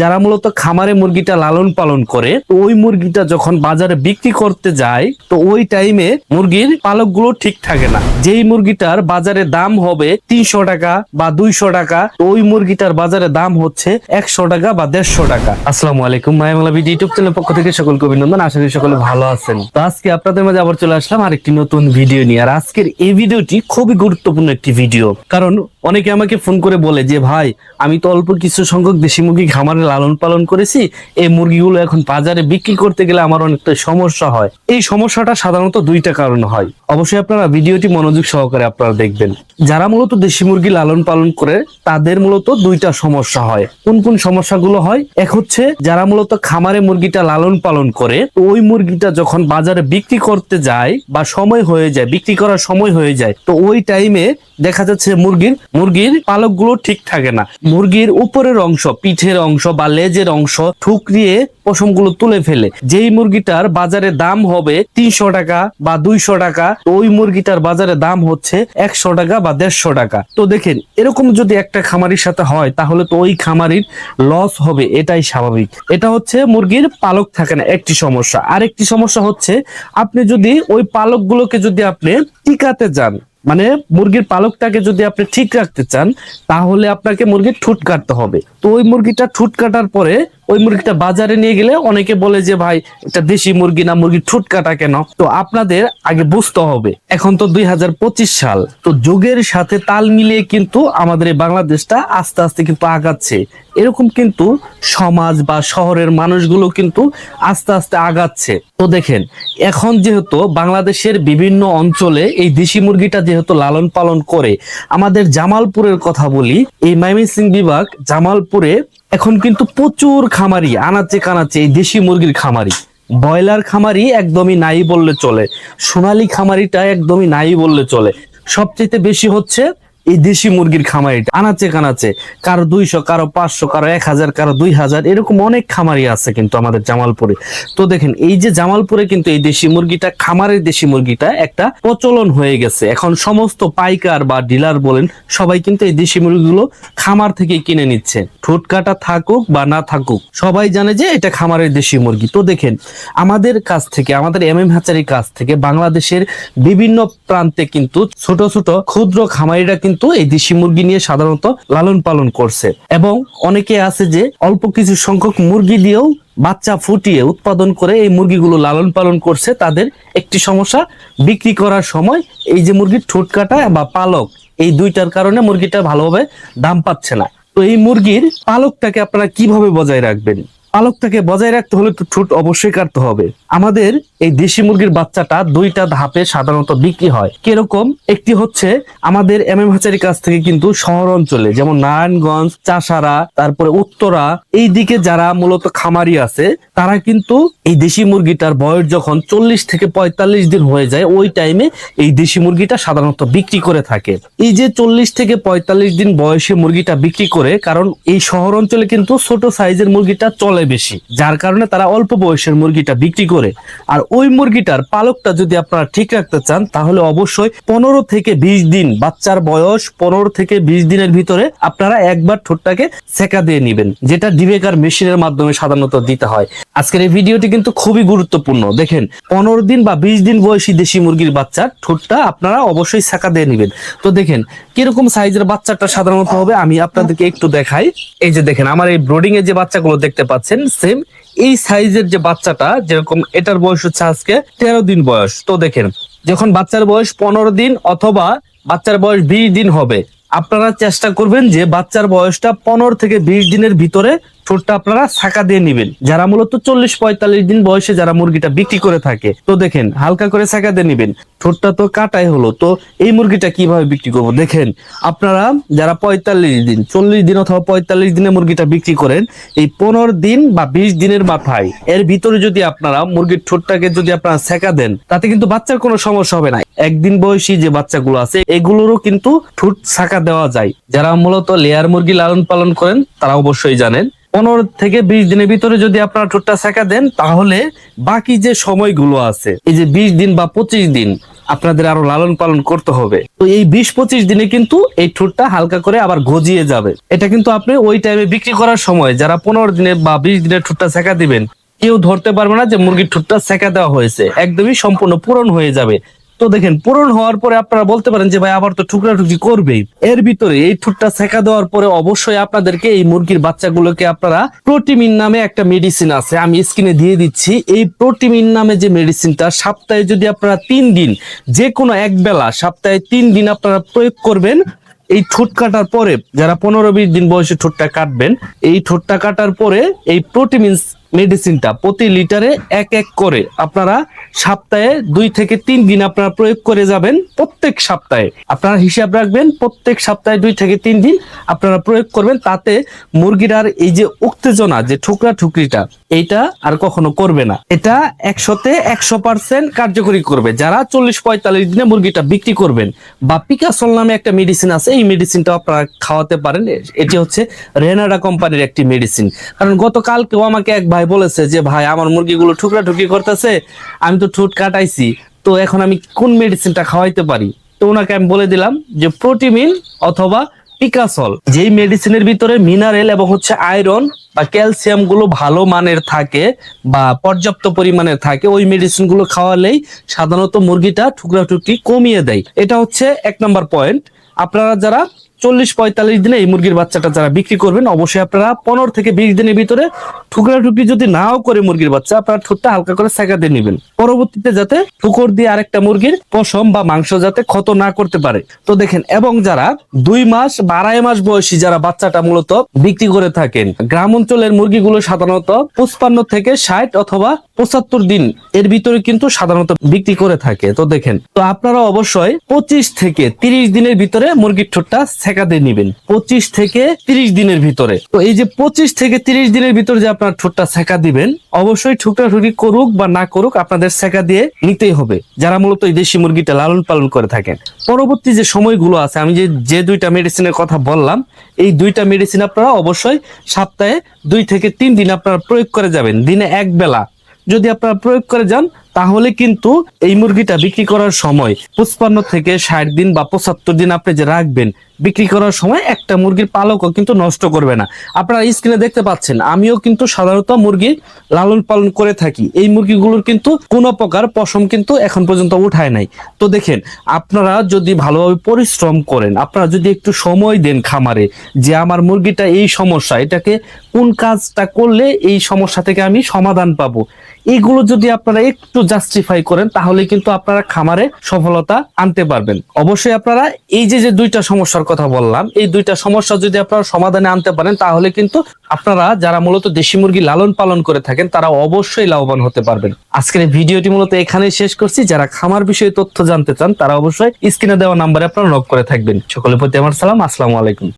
যারা মূলত খামারে মুরগিটা লালন পালন করে, তো ওই মুরগিটা যখন বাজারে বিক্রি করতে যায়, তো ওই টাইমে মুরগির পালকগুলো ঠিক থাকে না। যেই মুরগিটার বাজারে দাম হবে তিনশো টাকা বা দুইশো টাকা ওই মুরগিটার বাজারে দাম হচ্ছে একশো টাকা বা দেড়শো টাকা। আসসালামু আলাইকুম মায়ামলা বিডি ইউটিউব চ্যানেল পক্ষ থেকে সকলকে অভিনন্দন। আশা করি সকলে ভালো আছেন। তো আজকে আপনাদের মাঝে আবার চলে আসলাম আরেকটি নতুন ভিডিও নিয়ে। আর আজকের এই ভিডিওটি খুবই গুরুত্বপূর্ণ একটি ভিডিও। কারণ অনেকে আমাকে ফোন করে বলে যে, ভাই, আমি তো অল্প কিছু সংখ্যক দেশি মুরগি খামারে লালন পালন করেছি। এই মুরগিগুলো এখন বাজারে বিক্রি করতে গেলে আমার অনেকটা সমস্যা হয়। এই সমস্যাটা সাধারণত দুইটা কারণ হয়। অবশ্যই আপনারা ভিডিওটি মনোযোগ সহকারে আপনারা দেখবেন। যারা মূলত দেশি মুরগি লালন পালন করে, তাদের মূলত দুইটা সমস্যা হয়। কোন কোন সমস্যাগুলো হয়? এক হচ্ছে, যারা মূলত খামারে মুরগিটা লালন পালন করে, ওই মুরগিটা যখন বাজারে বিক্রি করতে যায় বা সময় হয়ে যায়, বিক্রি করার সময় হয়ে যায়, তো ওই টাইমে দেখা যাচ্ছে মুরগির মুরগির পালকগুলো ঠিক থাকে না। মুরগির উপরের অংশ, পিঠের অংশ বা লেজের অংশ ঠুকরিয়ে পশমগুলো তুলে ফেলে। যেই মুরগিটার বাজারে দাম হবে তিনশো টাকা বা দুইশো টাকা, ওই মুরগিটার বাজারে দাম হচ্ছে একশো টাকা বা দেড়শো টাকা। তো দেখেন, এরকম যদি একটা খামারির সাথে হয়, তাহলে তো ওই খামারির লস হবে, এটাই স্বাভাবিক। এটা হচ্ছে মুরগির পালক থাকে না, একটি সমস্যা। আরেকটি সমস্যা হচ্ছে, আপনি যদি ওই পালকগুলোকে যদি আপনি টিকাতে যান মানে মুরগির পালকটাকে যদি আপনি ঠিক রাখতে চান, তাহলে আপনাকে মুরগির ঠুট কাটতে হবে। তো ওই মুরগিটা ঠুট কাটার পরে ওই মুরগিটা বাজারে নিয়ে গেলে অনেকে বলে যে, ভাই, এটা দেশি মুরগি না, মুরগির ঠুট কাটা কেন? তো আপনাদের আগে বুঝতে হবে, এখন তো দুই হাজার পঁচিশ সাল। তো যুগের সাথে তাল মিলিয়ে কিন্তু আমাদের এই বাংলাদেশটা আস্তে আস্তে কিন্তু আগাচ্ছে। এরকম কিন্তু সমাজ বা শহরের মানুষগুলো কিন্তু আস্তে আস্তে আগাচ্ছে। তো দেখেন, এখন যেহেতু বাংলাদেশের বিভিন্ন অঞ্চলে এই দেশি মুরগিটা যেহেতু লালন পালন করে, আমাদের জামালপুরের কথা বলি, এই ময়মনসিং বিভাগ জামালপুরে এখন কিন্তু প্রচুর খামারি, আনাচে কানাচে এই দেশি মুরগির খামারি। ব্রয়লার খামারি একদমই নাই বললে চলে। সোনালি খামারিটা একদমই নাই বললে চলে। সবচেয়ে বেশি হচ্ছে এই দেশি মুরগির খামারিটা আনাচে কানাচে, কারও দুইশো, কারও পাঁচশো, কারও এক হাজার, কারও দুই হাজার, এরকম অনেক খামারি আছে কিন্তু আমাদের জামালপুরে। তো দেখেন, এই যে জামালপুরে কিন্তু এই দেশি মুরগিটা, খামারের দেশি মুরগিটা একটা প্রচলন হয়ে গেছে। এখন সমস্ত পাইকার বা ডিলার বলেন, সবাই কিন্তু এই দেশি মুরগিগুলো খামার থেকে কিনে নিচ্ছে। ঠোঁট কাটা থাকুক বা না থাকুক, সবাই জানে যে এটা খামারের দেশি মুরগি। তো দেখেন, আমাদের কাছ থেকে, আমাদের এম এম হাচারির কাছ থেকে বাংলাদেশের বিভিন্ন প্রান্তে কিন্তু ছোট ছোট ক্ষুদ্র খামারিরা কিন্তু এই দেশি মুরগি নিয়ে সাধারণত লালন পালন করছে। এবং অনেকে আছে যে অল্প কিছু সংখ্যক মুরগি দিয়েও বাচ্চা ফুটিয়ে উৎপাদন করে এই মুরগিগুলো লালন পালন করছে। তাদের একটি সমস্যা, বিক্রি করার সময় এই যে মুরগির ঠোঁট কাটা বা পালক, এই দুইটার কারণে মুরগিটা ভালোভাবে দাম পাচ্ছে না। তো এই মুরগির পালকটাকে আপনারা কীভাবে বজায় রাখবেন? পালকটাকে বজায় রাখতে হলে তো ঠোঁট অবশ্যই কাটতে হবে। আমাদের এই দেশি মুরগির বাচ্চাটা দুইটা ধাপে সাধারণত বিক্রি হয়। কীরকম? একটি হচ্ছে আমাদের এম এম হাচারির কাছ থেকে কিন্তু শহর অঞ্চলে, যেমন নারায়ণগঞ্জ, চাষারা, তারপরে উত্তরা এই দিকে যারা মূলত খামারি আছে, তারা কিন্তু এই দেশি মুরগিটার বয়স যখন চল্লিশ থেকে পঁয়তাল্লিশ দিন হয়ে যায়, ওই টাইমে এই দেশি মুরগিটা সাধারণত বিক্রি করে থাকে। এই যে চল্লিশ থেকে পঁয়তাল্লিশ দিন বয়সে মুরগিটা বিক্রি করে, কারণ এই শহর অঞ্চলে কিন্তু ছোট সাইজের মুরগিটা চলে বেশি, যার কারণে তারা অল্প বয়সের মুরগিটা বিক্রি করে। আর ওই মুরগিটার পালকটা যদি আপনারা ঠিক রাখতে চান, তাহলে অবশ্যই পনেরো থেকে বিশ দিন, বাচ্চার বয়স পনেরো থেকে বিশ দিনের ভিতরে আপনারা একবার ঠোঁটটাকে সেকা দিয়ে নেবেন, যেটা ডিবেকার মেশিনের মাধ্যমে সাধারণত দিতে হয়। আজকের এই ভিডিওটি কিন্তু খুবই গুরুত্বপূর্ণ। দেখেন, পনেরো দিন বা বিশ দিন বয়সী দেশি মুরগির বাচ্চার ঠোঁটটা আপনারা অবশ্যই সেকা দিয়ে নেবেন। তো দেখেন, কীরকম সাইজের বাচ্চাটা সাধারণত হবে, আমি আপনাদেরকে একটু দেখাই। এই যে দেখেন, আমার এই ব্রোডিং এর যে বাচ্চাগুলো দেখতে পাচ্ছেন সেম এই সাইজের যে বাচ্চাটা, যেরকম এটার বয়স হচ্ছে আজকে তেরো দিন বয়স। তো দেখেন, যখন বাচ্চার বয়স পনেরো দিন অথবা বাচ্চার বয়স বিশ দিন হবে, আপনারা চেষ্টা করবেন যে বাচ্চার বয়সটা পনেরো থেকে বিশ দিনের ভিতরে ঠোঁটটা আপনারা ছাকা দিয়ে নেবেন। যারা মূলত চল্লিশ পঁয়তাল্লিশ দিন বয়সে যারা মুরগিটা বিক্রি করে থাকে, তো দেখেন, হালকা করে ছাকা দিয়ে নেবেন। ঠোঁটটা তো কাটাই হলো, তো এই মুরগিটা কীভাবে বিক্রি করব? দেখেন, আপনারা যারা পঁয়তাল্লিশ দিন, চল্লিশ দিন অথবা পঁয়তাল্লিশ দিনে মুরগিটা বিক্রি করেন, এই পনেরো দিন বা বিশ দিনের মাথায় এর ভিতরে যদি আপনারা মুরগির ঠোঁটটাকে যদি আপনারা সেকা দেন, তাতে কিন্তু বাচ্চার কোনো সমস্যা হবে না। একদিন বয়সী যে বাচ্চাগুলো আছে, এগুলোরও কিন্তু ঠোঁট ছাকা দেওয়া যায়। যারা মূলত লেয়ার মুরগি লালন পালন করেন, তারা অবশ্যই জানেন পনেরো থেকে বিশ দিনের ভিতরে যদি আপনারা ঠোঁটটা সেকা দেন, তাহলে বাকি যে সময়গুলো আছে, এই যে বিশ দিন বা পঁচিশ দিন আপনাদের আরও লালন পালন করতে হবে। তো এই বিশ পঁচিশ দিনে কিন্তু এই ঠোঁটটা হালকা করে আবার গজিয়ে যাবে। এটা কিন্তু আপনি ওই টাইমে বিক্রি করার সময় যারা পনেরো দিনে বা বিশ দিনের ঠোঁটটা সেকা দিবেন, কেউ ধরতে পারবে না যে মুরগির ঠোঁটটা সেকা দেওয়া হয়েছে। একদমই সম্পূর্ণ পূরণ হয়ে যাবে। তো দেখেন, পূরণ হওয়ার পরে আপনারা বলতে পারেন যে, ভাই, আবার তো টুকরি করবেই। এর ভিতরে এই ঠোঁটটা সেকা দেওয়ার পরে অবশ্যই আপনাদেরকে এই মুরগির বাচ্চাগুলোকে আপনারা প্রোটিমিন নামে একটা মেডিসিন আছে, আমি স্ক্রিনে দিয়ে দিচ্ছি। এই প্রোটিমিন নামে যে মেডিসিনটা, সপ্তাহে যদি আপনারা তিন দিন যে কোনো এক বেলা সপ্তাহে তিন দিন আপনারা প্রয়োগ করবেন, এই ঠোঁট কাটার পরে, যারা পনেরো বিশ দিন বয়সে ঠোঁটটা কাটবেন, এই ঠোঁটটা কাটার পরে এই প্রোটিমিনস মেডিসিনটা প্রতি লিটারে এক এক করে আপনারা সপ্তাহে দুই থেকে তিন দিন আপনারা প্রয়োগ করে যাবেন প্রত্যেক সপ্তাহে। আপনারা হিসাব রাখবেন, প্রত্যেক সপ্তাহে দুই থেকে তিন দিন আপনারা প্রয়োগ করবেন। তাতে মুরগিটার এই যে উত্তেজনা, যে ঠুকরা ঠুকরিটা, এইটা আর কখনো করবে না। এটা একশোতে একশো পার্সেন্ট কার্যকরী করবে। যারা চল্লিশ পঁয়তাল্লিশ দিনে মুরগিটা বিক্রি করবেন বা পিকাসল নামে একটা মেডিসিন আছে, এই মেডিসিনটা আপনারা খাওয়াতে পারেন। এটি হচ্ছে রেনাডা কোম্পানির একটি মেডিসিন। কারণ গতকালকেও আমাকে এক ভাই বলেছে যে, ভাই, আমার মুরগিগুলো ঠুকরা ঠুকরি করতেছে, আমি তো ঠোঁট কাটাইছি, তো এখন আমি কোন মেডিসিনটা খাওয়াইতে পারি? তো ওনাকে আমি বলে দিলাম যে প্রোটিমিন অথবা পিকাসল যেই মেডিসিনের ভিতরে মিনারেল এবং হচ্ছে আয়রন বা ক্যালসিয়ামগুলো ভালো মানের থাকে বা পর্যাপ্ত পরিমাণে থাকে, ওই মেডিসিনগুলো খাওয়ালেই সাধারণত মুরগিটা টুকরা টুকরি কমিয়ে দেয়। এটা হচ্ছে এক নম্বর পয়েন্ট আপনারা যারা চল্লিশ পঁয়তাল্লিশ দিনে এই মুরগির বাচ্চাটা যারা বিক্রি করবেন, অবশ্যই আপনারা পনেরো থেকে বিশ দিনের ভিতরে টুকরা টুকরি যদি নাও করে মুরগির বাচ্চা, আপনারা ঠোঁটটা হালকা করে সেকা দিয়ে নেবেন। পরবর্তীতে যাতে ঠুকর দিয়ে আরেকটা মুরগির পশম বা মাংস যাতে ক্ষত না করতে পারে। তো দেখেন, এবং যারা দুই মাস বা আড়াই মাস বয়সী যারা বাচ্চাটা মূলত বিক্রি করে থাকেন, গ্রাম অঞ্চলের মুরগিগুলো সাধারণত পঁচপান্ন থেকে ষাট অথবা পঁচাত্তর দিন এর ভিতরে কিন্তু সাধারণত বিক্রি করে থাকে। তো দেখেন, তো আপনারা অবশ্যই পঁচিশ থেকে তিরিশ দিনের ভিতরে মুরগির ঠোঁটটা দিয়ে নিবেন পঁচিশ থেকে তিরিশ দিনের ভিতরে। তো এই যে পঁচিশ থেকে তিরিশ দিনের ভিতরে যে আপনার ঠোঁটটা সেকা দিবেন, অবশ্যই ঠুকটা ঠুকি করুক বা না করুক আপনাদের সেকা দিয়ে নিতেই হবে। যারা মূলত এই দেশি মুরগিটা লালন পালন করে থাকেন। পরবর্তী যে সময়গুলো আছে, আমি যে যে দুইটা মেডিসিনের কথা বললাম, এই দুইটা মেডিসিন আপনারা অবশ্যই সপ্তাহে দুই থেকে তিন দিন আপনারা প্রয়োগ করে যাবেন, দিনে এক বেলা। যদি আপনারা প্রয়োগ করে যান, তাহলে কিন্তু এই মুরগিটা বিক্রি করার সময় পঁচপান্ন থেকে ষাট দিন বা পঁচাত্তর দিন আপনি যে রাখবেন বিক্রি করার সময় একটা মুরগির পালকও কিন্তু নষ্ট করবে না। আপনারা স্ক্রিনে দেখতে পাচ্ছেন, আমিও কিন্তু সাধারণত মুরগি লালন পালন করে থাকি। এই মুরগিগুলোর কিন্তু কোনো প্রকার পশম কিন্তু এখন পর্যন্ত উঠায় নাই। তো দেখেন, আপনারা যদি ভালোভাবে পরিশ্রম করেন, আপনারা যদি একটু সময় দেন খামারে, যে আমার মুরগিটা এই সমস্যা, এটাকে কোন কাজটা করলে এই সমস্যা থেকে আমি সমাধান পাবো? এগুলো যদি আপনারা একটু জাস্টিফাই করেন, তাহলে কিন্তু আপনারা খামারে সফলতা আনতে পারবেন। অবশ্যই আপনারা এই যে যে দুইটা সমস্যার কথা বললাম, এই দুইটা সমস্যা যদি আপনারা সমাধানে আনতে পারেন, তাহলে কিন্তু আপনারা যারা মূলত দেশি মুরগি লালন পালন করে থাকেন, তারা অবশ্যই লাভবান হতে পারবেন। আজকের ভিডিওটি মূলত এখানেই শেষ করছি। যারা খামার বিষয়ে তথ্য জানতে চান, তারা অবশ্যই স্ক্রিনে দেওয়া নাম্বারে আপনারা নক করে থাকবেন। সকলের প্রতি আমার সালাম, আসসালামু আলাইকুম।